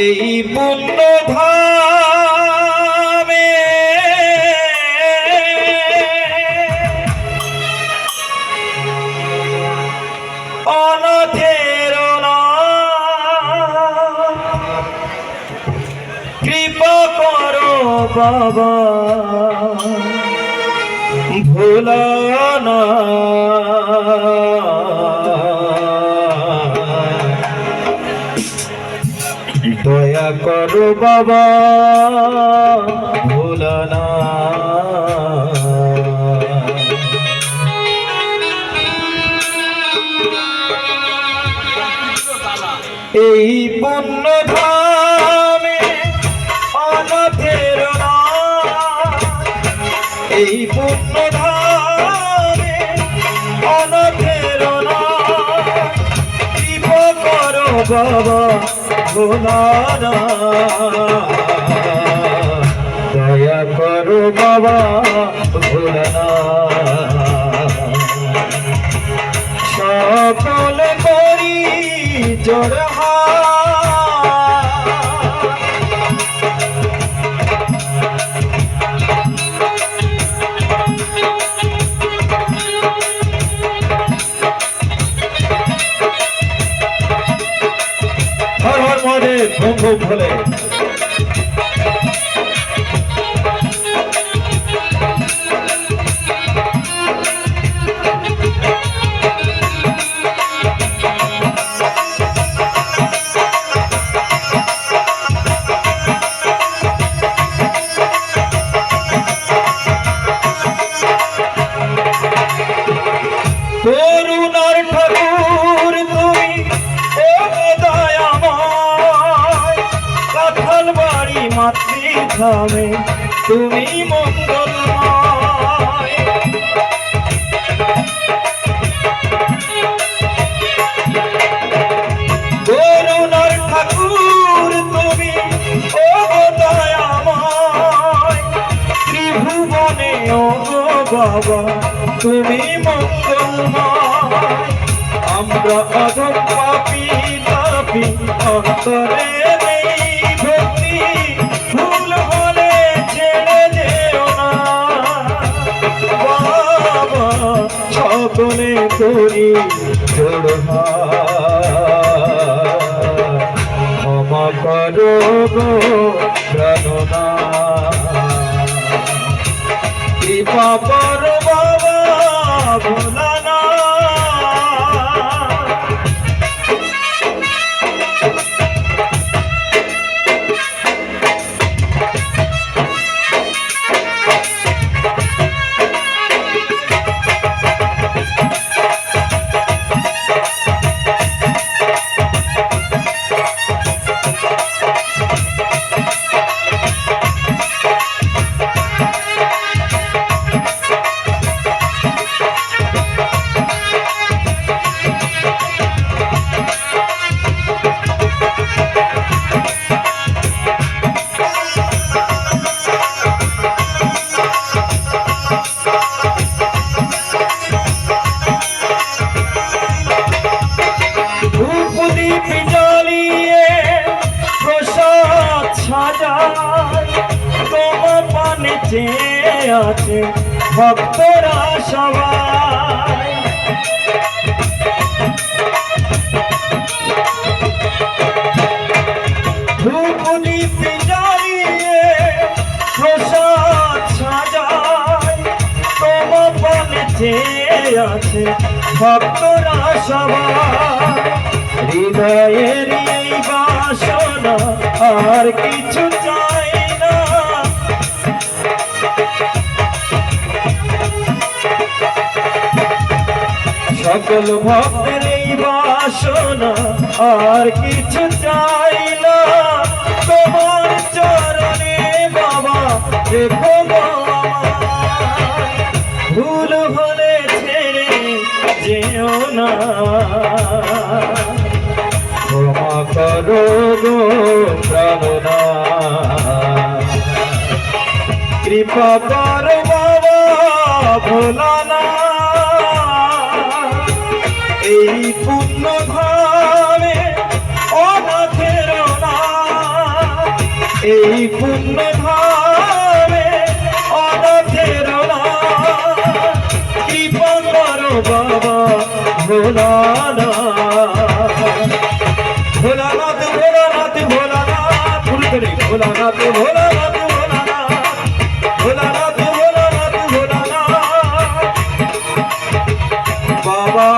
এই পুণ্য ধামে অনাথের কৃপা করো বাবা। ভোলানা দয়া করো বাবা ভোলানা এই পুণ্য ধামে অনাথের। এই পুণ্য ধামে অনাথের। কৃপা করো বাবা ভোলানা দয়া করো বাবা ভোলানা সকল করি জোড়হা মহাদেব ভোম মাতৃধামে তুমি মঙ্গলময় করুণার ঠাকুর তুমি ও বাবা, তুমি মঙ্গলময় আমরা অধম পাপি তাপি অন্তরে সকলে করি ক্ষমা করো গো কৃপা করো আছে ভক্তরা সবাই। প্রসাদ সাজায় তোমার চেয়ে আছে ভক্তরা সবাই। হৃদয়ের বাসনা আর কিছু চাই। সকল ভক্তের এই বাসনা আর কিছু চাই না। তোমার চরণে বাবা, দেখো ভুল হলে ছেড়ে যেও না। ক্ষমা করো গো প্রাণনা কৃপা করো বাবা ভোলানা এই পূর্ণ ধামে অনাথের এই পূর্ণ ধামে অনাথের কৃপা করো বাবা ভোলানা ভোলানাথ ভোলানাথ ভোলানাথ। ভুল করে ভোলানাথ ভোলানাথ। ভোলানাথ ভোলানাথ ভোলানাথ। বাবা